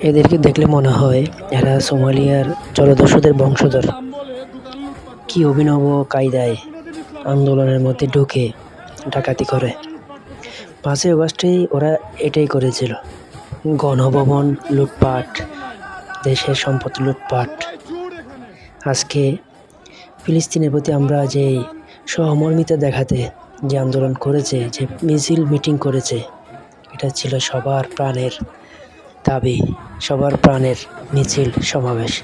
এদেরকে দেখলে মনে হয় এরা সোমালিয়ার জলদস্যুদের বংশধর। কি অভিনব কায়দায় আন্দোলনের মধ্যে ঢুকে ডাকাতি করে। পাঁচই আগস্টেই ওরা এটাই করেছিল। গণভবন, লুটপাট, দেশের সম্পদ লুটপাট। আজকে ফিলিস্তিনের প্রতি আমরা যে সহমর্মিতা দেখাতে যে আন্দোলন করেছে, যে মিছিল মিটিং করেছে, এটা ছিল সবার প্রাণের দাবি সবার প্রাণের মিছিল সমাবেশ।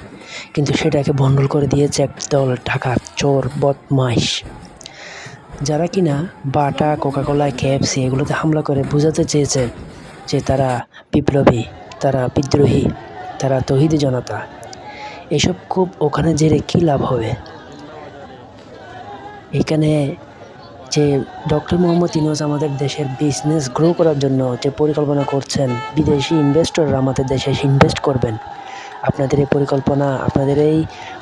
কিন্তু সেটাকে ভণ্ডুল করে দিয়েছে একদল ঢাকা চোর বদমাইশ। যারা কিনা বাটা, কোকাকোলা, কেএফসি এগুলোতে হামলা করে বোঝাতে চেয়েছে যে তারা বিপ্লবী, তারা বিদ্রোহী, তারা তহিদি জনতা। এসব খুব ওখানে জেরে কী লাভ হবে? এখানে যে ডক্টর মোহাম্মদ ইউনুস আমাদের দেশের বিজনেস গ্রো করার জন্য যে পরিকল্পনা করছেন, বিদেশি ইনভেস্টররা আমাদের দেশে এসে ইনভেস্ট করবেন। আপনাদের এই পরিকল্পনা, আপনাদের এই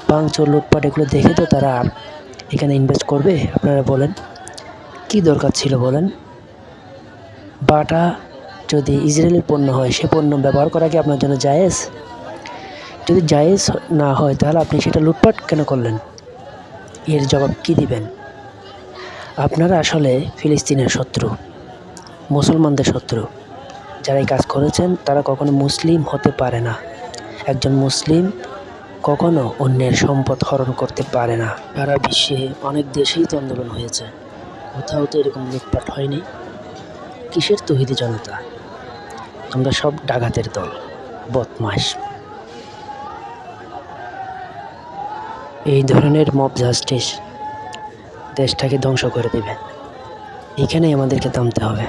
ভাঙচুর লুটপাট এগুলো দেখে তো তারা এখানে ইনভেস্ট করবে, আপনারা বলেন। কি দরকার ছিল বলেন? বাটা যদি ইসরায়েলের পণ্য হয়, সে পণ্য ব্যবহার করা কি আপনার জন্য জায়েজ? যদি জায়েজ না হয়, তাহলে আপনি সেটা লুটপাট কেন করলেন? এর জবাব কি দিবেন? আপনারা আসলে ফিলিস্তিনের শত্রু, মুসলমানদের শত্রু। যারা এই কাজ করেছেন, তারা কখনো মুসলিম হতে পারে না। একজন মুসলিম কখনো অন্যের সম্পদ হরণ করতে পারে না। সারা বিশ্বে অনেক দেশেই তো আন্দোলন হয়েছে। কোথাও তো এরকম লুটপাট হয়নি। কিসের তহিদি জনতা? তোমরা সব ডাকাতের দল বদমাস এই ধরনের মব জাস্টিস দেশটাকে ধ্বংস করে দেবে। এখানেই আমাদেরকে থামতে হবে।